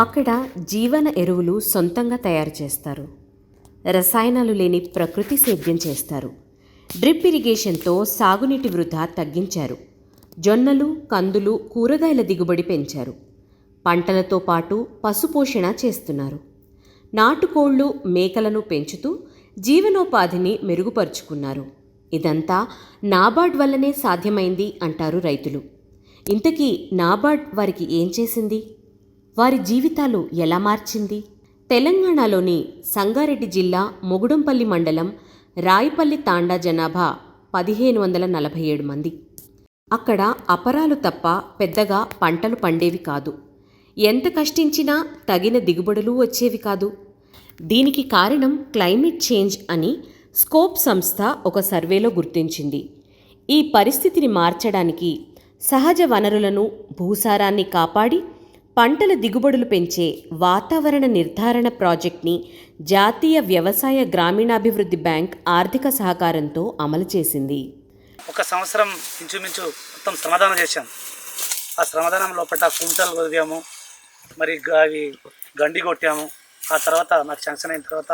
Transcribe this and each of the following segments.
అక్కడ జీవన ఎరువులు సొంతంగా తయారు చేస్తారు. రసాయనాలు లేని ప్రకృతి సేద్యం చేస్తారు. డ్రిప్ ఇరిగేషన్తో సాగునీటి వృధా తగ్గించారు. జొన్నలు కందులు కూరగాయల దిగుబడి పెంచారు. పంటలతో పాటు పశుపోషణ చేస్తున్నారు. నాటుకోళ్ళు మేకలను పెంచుతూ జీవనోపాధిని మెరుగుపరుచుకున్నారు. ఇదంతా నాబార్డ్ వల్లనే సాధ్యమైంది అంటారు రైతులు. ఇంతకీ నాబార్డ్ వారికి ఏం చేసింది? వారి జీవితాలు ఎలా మార్చింది? తెలంగాణలోని సంగారెడ్డి జిల్లా మొగుడంపల్లి మండలం రాయిపల్లి తాండా జనాభా పదిహేను వందల నలభై ఏడు మంది. అక్కడ అపరాలు తప్ప పెద్దగా పంటలు పండేవి కాదు. ఎంత కష్టించినా తగిన దిగుబడులు వచ్చేవి కాదు. దీనికి కారణం క్లైమేట్ చేంజ్ అని స్కోప్ సంస్థ ఒక సర్వేలో గుర్తించింది. ఈ పరిస్థితిని మార్చడానికి సహజ వనరులను భూసారాన్ని కాపాడి పంటల దిగుబడులు పెంచే వాతావరణ నిర్ధారణ ప్రాజెక్ట్ని జాతీయ వ్యవసాయ గ్రామీణాభివృద్ధి బ్యాంక్ ఆర్థిక సహకారంతో అమలు చేసింది. ఒక సంవత్సరం ఇంచుమించు మొత్తం శ్రమదానం చేశాం. ఆ శ్రమదానం లోపల కుంటలు వదిలాము మరి అవి గండి కొట్టాము. ఆ తర్వాత నాకు శాంక్షన్ అయిన తర్వాత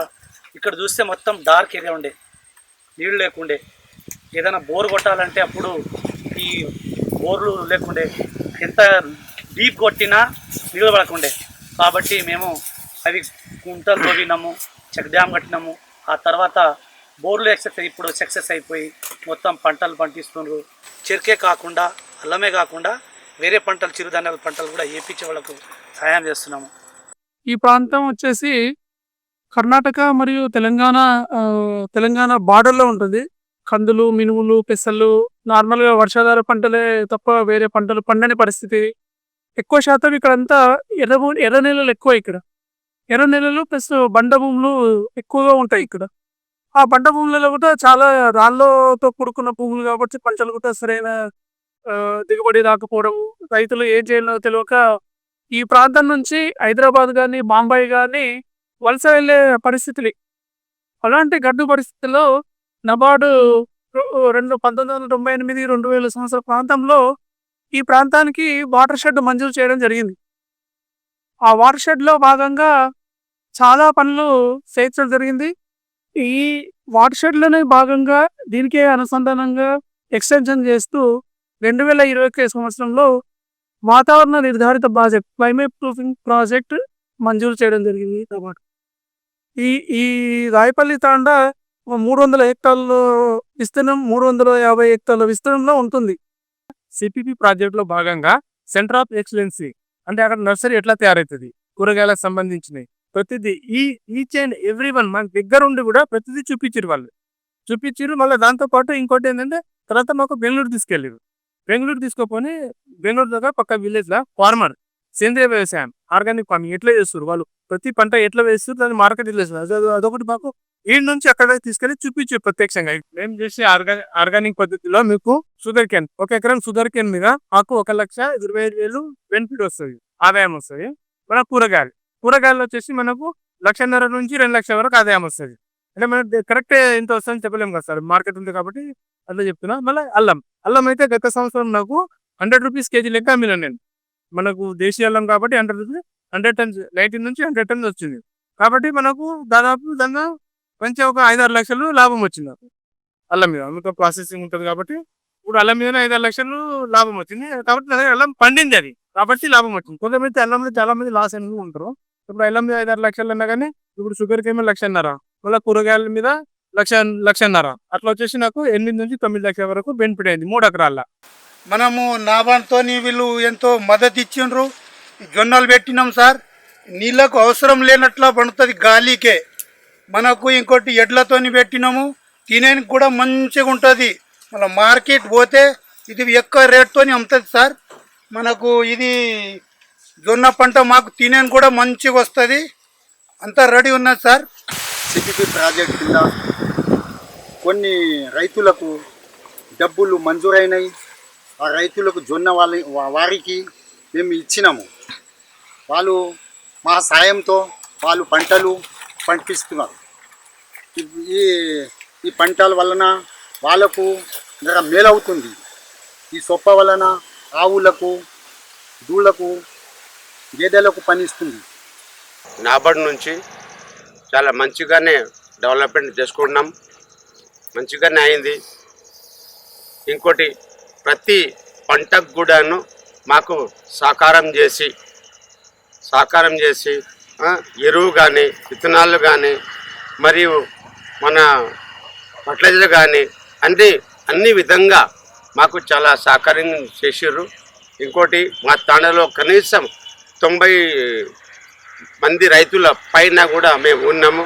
ఇక్కడ చూస్తే మొత్తం డార్క్ ఏరియా ఉండే నీళ్ళు లేకుండే. ఏదైనా బోర్ కొట్టాలంటే అప్పుడు ఈ బోర్లు లేకుండే ఎంత డీప్ కొట్టినా నీళ్ళు పడకుండే కాబట్టి మేము అవి కుంటలు తవ్వినాము చెక్ డ్యామ్ కట్టినాము. ఆ తర్వాత బోర్లు ఎక్సెస్ ఇప్పుడు సక్సెస్ అయిపోయి మొత్తం పంటలు పండిస్తున్నారు చెరుకే కాకుండా అల్లమే కాకుండా వేరే పంటలు చిరుధాన్యాల పంటలు కూడా ఏపించే వాళ్ళకు సహాయం చేస్తున్నాము. ఈ ప్రాంతం వచ్చేసి కర్ణాటక మరియు తెలంగాణ తెలంగాణ బార్డర్లో ఉంటుంది. కందులు మినుములు పెసలు నార్మల్గా వర్షాధార పంటలే తప్ప వేరే పంటలు పండని పరిస్థితి ఎక్కువ శాతం ఇక్కడంతా ఎర్ర ఎర్ర నెలలు ఎక్కువ ఇక్కడ. ఎర్ర నెలలు ప్లస్ బండ భూములు ఎక్కువగా ఉంటాయి ఇక్కడ. ఆ బండ భూములలో కూడా చాలా రాళ్ళతో కూడుకున్న భూములు కాబట్టి పంటలు కూడా సరైన ఆ, దిగుబడి రాకపోవడం రైతులు ఏం చేయాలో తెలియక ఈ ప్రాంతం నుంచి హైదరాబాద్ కానీ బాంబాయి కానీ వలస వెళ్ళే పరిస్థితులు. అలాంటి గడ్డు పరిస్థితుల్లో నబార్డు రెండు పంతొమ్మిది వందల తొంభై ఎనిమిది రెండు వేల సంవత్సరాల ప్రాంతంలో ఈ ప్రాంతానికి వాటర్ షెడ్ మంజూరు చేయడం జరిగింది. ఆ వాటర్ షెడ్లో భాగంగా చాలా పనులు చేయించడం జరిగింది. ఈ వాటర్ షెడ్లోనే భాగంగా దీనికే అనుసంధానంగా ఎక్స్టెన్షన్ చేస్తూ రెండు వేల ఇరవై ఒక సంవత్సరంలో వాతావరణ నిర్ధారిత ప్రాజెక్ట్ క్లైమేట్ ప్రూఫింగ్ ప్రాజెక్ట్ మంజూరు చేయడం జరిగింది పాటు ఈ ఈ రాయపల్లి తాండా మూడు వందల హెక్టార్లు విస్తీర్ణం మూడు వందల యాభై హెక్టార్ల విస్తీర్ణంలో ఉంటుంది. సిపిపి ప్రాజెక్టులో భాగంగా సెంటర్ ఆఫ్ ఎక్సలెన్సీ అంటే అక్కడ నర్సరీ ఎట్లా తయారవుతుంది కూరగాయలకు సంబంధించినవి ప్రతిదీ ఈ ఈచ్ అండ్ ఎవ్రీ వన్ మన దగ్గర ఉండి కూడా ప్రతిదీ చూపించారు వాళ్ళు. చూపించారు మళ్ళీ దాంతో పాటు ఇంకోటి ఏంటంటే తర్వాత మాకు బెంగళూరు తీసుకెళ్ళారు బెంగళూరు తీసుకోపోని బెంగళూరు దగ్గర పక్క విలేజ్లో ఫార్మర్ సేంద్రియ వ్యవసాయం ఆర్గానిక్ ఫార్మింగ్ ఎట్లా చేస్తారు వాళ్ళు? ప్రతి పంట ఎట్లా వేస్తారు దాన్ని మార్కెట్ చేస్తారు అదొకటి మాకు ఈ నుంచి అక్కడ తీసుకెళ్ళి చూపించు ప్రత్యక్షంగా. మేము చేసే ఆర్గా ఆర్గానిక్ పద్ధతిలో మీకు షుగర్ కెన్ ఒక ఎకరం షుగర్ కెన్ మీద మాకు ఒక లక్ష ఇరవై ఐదు వేలు బెనిఫిట్ వస్తుంది ఆదాయం వస్తుంది మన కూరగాయలు. కూరగాయలు వచ్చేసి మనకు లక్షన్నర నుంచి రెండు లక్షల వరకు ఆదాయం వస్తుంది. అంటే మనం కరెక్ట్ ఎంత వస్తుందని చెప్పలేము కదా సార్ మార్కెట్ ఉంది కాబట్టి అట్లా చెప్తున్నా. మళ్ళీ అల్లం అల్లం అయితే గత సంవత్సరం నాకు హండ్రెడ్ రూపీస్ కేజీ లెక్క అమ్మినా నేను. మనకు దేశీయ అల్లం కాబట్టి hundred rupees hundred tons nineteen నుంచి హండ్రెడ్ టన్స్ వచ్చింది. కాబట్టి మనకు దాదాపు దాని మంచిగా ఒక ఐదారు లక్షలు లాభం వచ్చింది. నాకు అల్లం మీద అందులో ప్రాసెసింగ్ ఉంటుంది కాబట్టి ఇప్పుడు అల్లం మీద ఐదారు లక్షలు లాభం వచ్చింది. కాబట్టి అల్లం పండింది అది. కాబట్టి లాభం వచ్చింది. కొంతమంది అల్లం మీద చాలా మంది లాస్ అయిన ఉంటారు. ఇప్పుడు అల్లం మీద ఐదారు లక్షలు అన్నా కానీ ఇప్పుడు షుగర్ ఏమో లక్షన్నర. మళ్ళీ కూరగాయల మీద లక్ష లక్షన్నర. అట్లా వచ్చేసి నాకు ఎనిమిది నుంచి తొమ్మిది లక్షల వరకు బెనిఫిట్ అయింది మూడు ఎకరాల్లో మనము నాబాన్తో వీళ్ళు ఎంతో మద్దతు ఇచ్చిండ్రు. జొన్నలు పెట్టినాం సార్. నీళ్ళకు అవసరం లేనట్లా పండుతుంది గాలికే. మనకు ఇంకోటి ఎడ్లతోని పెట్టినాము తినేనికి కూడా మంచిగా ఉంటుంది. మన మార్కెట్ పోతే ఇది ఎక్కువ రేట్తోని అమ్ముతుంది సార్. మనకు ఇది జొన్న పంట మాకు తినేని కూడా మంచిగా వస్తుంది. అంతా రెడీ ఉన్నది సార్. సిపిపి ప్రాజెక్ట్ కింద కొన్ని రైతులకు డబ్బులు మంజూరైనాయి. ఆ రైతులకు జొన్న వాళ్ళ వారికి మేము ఇచ్చినాము. వాళ్ళు మా సాయంతో వాళ్ళు పంటలు పండిస్తున్నారు. ఈ- ఈ పంటల వలన వాళ్ళకు మేలవుతుంది. ఈ సొప్ప వలన ఆవులకు దూళ్ళకు గేదెలకు పనిస్తుంది. నాబడి నుంచి చాలా మంచిగానే డెవలప్మెంట్ చేసుకుంటున్నాం. మంచిగానే అయింది. ఇంకోటి ప్రతి పంటకు కూడాను మాకు సహకారం చేసి సహకారం చేసి ఎరువు కానీ విత్తనాలు కానీ మరియు మన ఫర్టిలైజర్ కానీ అన్ని అన్ని విధంగా మాకు చాలా సహకారం చేసారు ఇంకోటి మా తాండలో కనీసం తొంభై మంది రైతుల పైన కూడా మేము ఉన్నాము.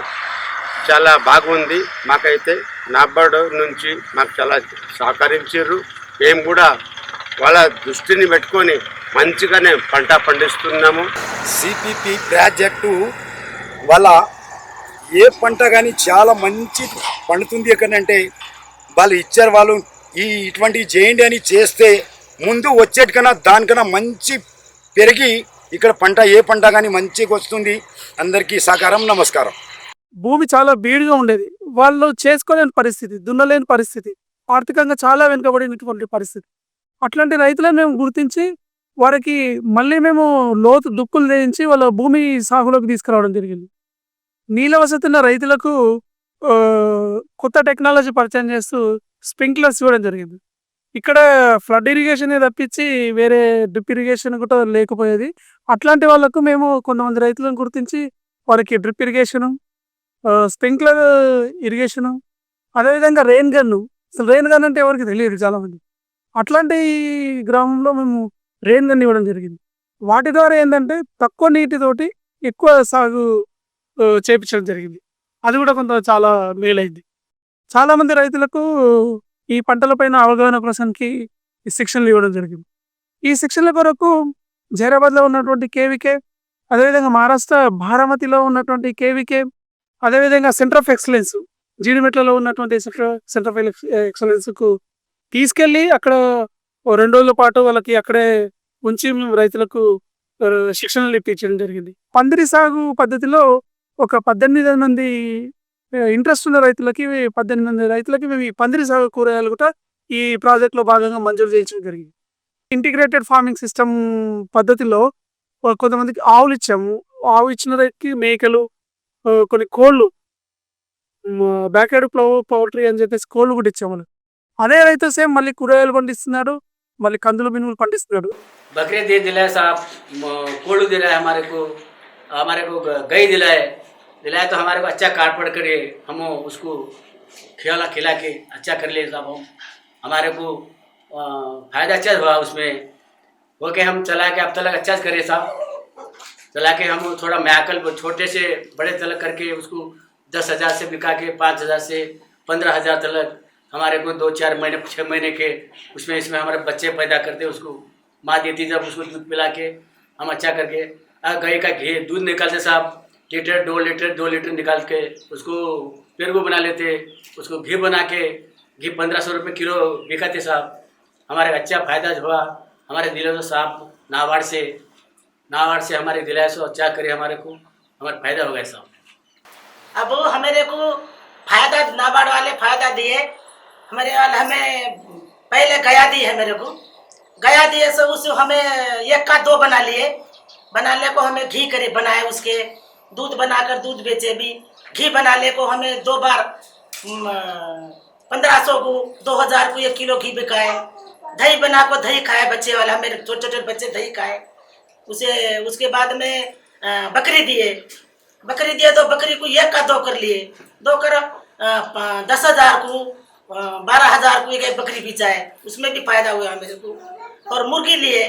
చాలా బాగుంది. మాకైతే నాబార్డు నుంచి మాకు చాలా సహకరించారు మేము కూడా వాళ్ళ దృష్టిని పెట్టుకొని మంచిగానే పంట పండిస్తున్నాము. సిపిపి ప్రాజెక్టు వల్ల ఏ పంట కానీ చాలా మంచి పండుతుంది ఎక్కడంటే వాళ్ళు ఇచ్చారు వాళ్ళు ఈ ఇటువంటివి చేయండి అని చేస్తే ముందు వచ్చేటికన్నా దానికన్నా మంచి పెరిగి ఇక్కడ పంట ఏ పంట కానీ మంచిగా వస్తుంది. అందరికీ సహకారం నమస్కారం. భూమి చాలా బీడుగా ఉండేది. వాళ్ళు చేసుకోలేని పరిస్థితి దున్నలేని పరిస్థితి ఆర్థికంగా చాలా వెనుకబడినటువంటి పరిస్థితి. అట్లాంటి రైతులను మేము గుర్తించి వారికి మళ్ళీ మేము లోతు దుక్కులు వేయించి వాళ్ళ భూమి సాగులోకి తీసుకురావడం జరిగింది. నీళ్ళ వసతున్న రైతులకు కొత్త టెక్నాలజీ పరిచయం చేస్తూ స్ప్రింక్లర్స్ ఇవ్వడం జరిగింది. ఇక్కడ ఫ్లడ్ ఇరిగేషన్ తప్పించి వేరే డ్రిప్ ఇరిగేషన్ కూడా లేకపోయేది. అట్లాంటి వాళ్ళకు మేము కొంతమంది రైతులను గుర్తించి వారికి డ్రిప్ ఇరిగేషను స్ప్రింక్లర్ ఇరిగేషను అదేవిధంగా రెయిన్ గన్ను అసలు రెయిన్ గన్ అంటే ఎవరికి తెలియదు చాలామంది. అట్లాంటి గ్రామంలో మేము రెయిన్ గన్ ఇవ్వడం జరిగింది. వాటి ద్వారా ఏంటంటే తక్కువ నీటితోటి ఎక్కువ సాగు చేపించడం జరిగింది. అది కూడా కొంత చాలా మేలైంది. చాలామంది రైతులకు ఈ పంటలపైన అవగాహన కోసానికి ఈ శిక్షణలు ఇవ్వడం జరిగింది. ఈ శిక్షణల కొరకు జైరాబాద్లో ఉన్నటువంటి కేవికే అదేవిధంగా మహారాష్ట్ర బారామతిలో ఉన్నటువంటి కేవికే అదేవిధంగా సెంటర్ ఆఫ్ ఎక్సలెన్స్ జీడిమెట్లలో ఉన్నటువంటి సెంటర్ ఆఫ్ ఎక్సలెన్స్కు తీసుకెళ్ళి అక్కడ ఓ రెండు రోజుల పాటు వాళ్ళకి అక్కడే ఉంచి రైతులకు శిక్షణలు ఇప్పించడం జరిగింది. పందిరి సాగు పద్ధతిలో ఒక పద్దెనిమిది మంది ఇంట్రెస్ట్ ఉన్న రైతులకి పద్దెనిమిది మంది రైతులకి మేము ఈ పందిరి సాగు కూరగాయలు కూడా ఈ ప్రాజెక్ట్లో భాగంగా మంజూరు చేయించడం జరిగింది ఇంటిగ్రేటెడ్ ఫార్మింగ్ సిస్టమ్ పద్ధతిలో ఓ కొంతమందికి ఆవులు ఇచ్చాము ఆవు ఇచ్చిన రైతుకి మేకలు ఆ, కొన్ని కోళ్ళు బ్యాక్యార్డ్ ప్లవ్ పౌల్ట్రీ అని చెప్పేసి కోళ్ళు కూడా ఇచ్చాము వాళ్ళకి. అదే రైతు సేమ్ మళ్ళీ కూరగాయలు పండిస్తున్నాడు మళ్ళీ కందులు మినుములు పండిస్తున్నాడు बकरे दे दिलाए साहब म- कोल्ड दिलाए हमारे को हमारे को ग- गई दिलाए दिलाए तो हमारे को अच्छा काट पड़ कर, हम उसको खिला खिला के अच्छा कर लिए साहब, हम, हमारे को फ़ायदा अच्छा हुआ उसमें। वो के हम चला के अब तक अच्छा करे, साहब। चला के हम थोड़ा मैकल छोटे से, बड़े तलक करके उसको दस हज़ार से बिका के, पाँच हज़ार से पंद्रह हज़ार तलक हमारे को दो, चार महीने छः महीने के उसमें, इसमें हमारे बच्चे पैदा करते उसको माँ देती जब उसको दूध पिला के हम अच्छा करके गाय का घी, दूध निकालते साहब लीटर, दो लीटर दो लीटर निकाल के उसको पेरगो बना लेते, उसको घी बना के, घी पंद्रह सौ रुपये किलो बिकाते साहब। हमारे अच्छा फ़ायदा हुआ, हमारे दिलों साहब नाबार्ड से नाबार्ड से हमारे दिलाए सो अच्छा करे हमारे को, हमारा फ़ायदा हो गया साहब। अब हमारे को फ़ायदा, नाबार्ड वाले फ़ायदा दिए, हमारे वाले हमें पहले गया दी है मेरे को। गया दिए सो उस हमें एक का दो बना लिए बनाने को हमें घी करे, बनाए उसके। दूध बनाकर दूध बेचे भी। घी बनाने को हमें दो बार पंद्रह सौ को दो हज़ार को एक किलो घी बिकाए। दही बना को दही खाए बच्चे वाला, मेरे छोटे छोटे बच्चे दही खाए। उसे, उसके बाद में बकरी दिए। बकरी दिए तो बकरी को एक का दो कर लिए। दो कर दस हज़ार को बारह हज़ार को एक बकरी बेचाए। उसमें भी फ़ायदा हुआ मेरे को। और मुर्गी लिए।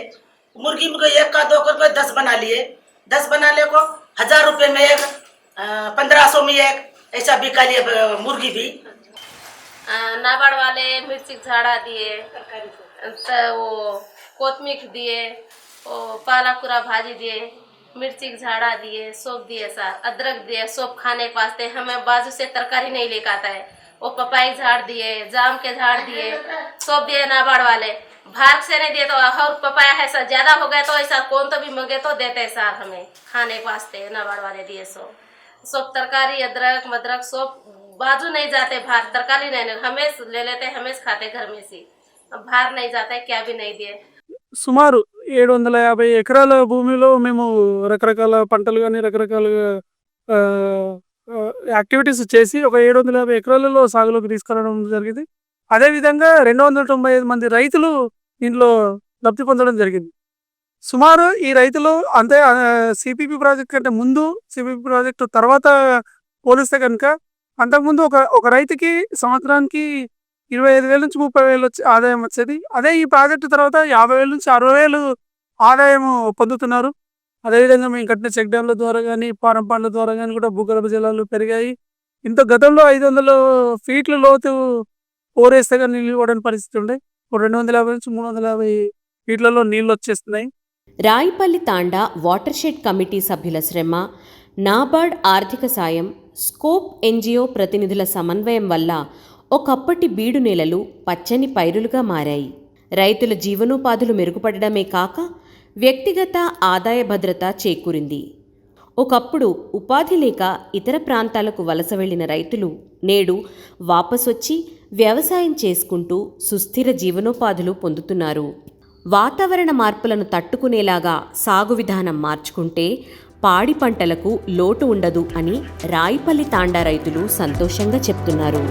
मुर्गी में एक का दो कर दस बना लिए। दस बना ले को हज़ार रुपये में एक पंद्रह सौ में एक, ऐसा बिका लिए मुर्गी भी। नाबार्ड वाले मिर्ची झाड़ा दिए, त वो कोतमीर दिए, वो पालक पूरा भाजी दिए, मिर्ची झाड़ा दिए, सोप दिए साथ अदरक दिए, सोप खाने के वास्ते हमें बाजू से तरकारी नहीं लेकर आता है। वो पपाई झाड़ दिए, जाम के झाड़ दिए, सोप दिए नाबार्ड वाले। भाग से नहीं दिए तो और पपाया है सर ज्यादा हो गया तो ऐसा कौन तो भी मंगे तो देते हैं साथ हमें खाने के वास्ते नाबार्ड वाले दिए सो सब तरकारी अदरक मदरक सब बाजू नहीं जाते बाहर तरकारी नहीं नहीं हमें ले लेते हमें खाते घर में से अब बाहर नहीं जाता है क्या भी नहीं दिए సుమారు ఏడు వందల యాభై ఎకరాల భూమిలో మేము రకరకాల పంటలు కానీ రకరకాల ఆ, ఆ, యాక్టివిటీస్ చేసి ఒక ఏడు వందల యాభై ఎకరాలలో సాగులోకి తీసుకురావడం జరిగింది అదేవిధంగా రెండు వందల తొంభై ఐదు మంది రైతులు దీంట్లో లబ్ధి పొందడం జరిగింది. సుమారు ఈ రైతులు అంతే సిపిపి ప్రాజెక్ట్ కంటే ముందు సిపిపి ప్రాజెక్టు తర్వాత పోలిస్తే కనుక అంతకుముందు ఒక ఒక రైతుకి సంవత్సరానికి ఇరవై ఐదు వేల నుంచి ముప్పై వేలు వచ్చి ఆదాయం వచ్చేది. అదే ఈ ప్రాజెక్టు తర్వాత యాభై వేల నుంచి అరవై వేలు ఆదాయం పొందుతున్నారు. అదేవిధంగా మేము కట్టిన చెక్ డ్యాంల ద్వారా కానీ పారం పండ్ల ద్వారా కానీ కూడా భూగర్భ జలాలు పెరిగాయి. ఇంత గతంలో ఐదు వందల ఫీట్ల లోతు ఓరేస్తే కానీ నీళ్ళు పరిస్థితి ఉండే. రెండు వందల యాభై నుంచి మూడు వందల యాభై ఫీట్లలో నీళ్ళు వచ్చేస్తున్నాయి రాయిపల్లి తాండా వాటర్ షెడ్ కమిటీ సభ్యుల శ్రమ నాబార్డ్ ఆర్థిక సాయం స్కోప్ ఎన్జిఓ ప్రతినిధుల సమన్వయం వల్ల ఒకప్పటి బీడు నేలలు పచ్చని పైరులుగా మారాయి. రైతుల జీవనోపాధులు మెరుగుపడడమే కాక వ్యక్తిగత ఆదాయ భద్రత చేకూరింది. ఒకప్పుడు ఉపాధి లేక ఇతర ప్రాంతాలకు వలస వెళ్ళిన రైతులు నేడు వాపసొచ్చి వ్యవసాయం చేసుకుంటూ సుస్థిర జీవనోపాధులు పొందుతున్నారు. వాతావరణ మార్పులను తట్టుకునేలాగా సాగు విధానం మార్చుకుంటే పాడి పంటలకు లోటు ఉండదు అని రాయిపల్లి తాండా రైతులు సంతోషంగా చెప్తున్నారు.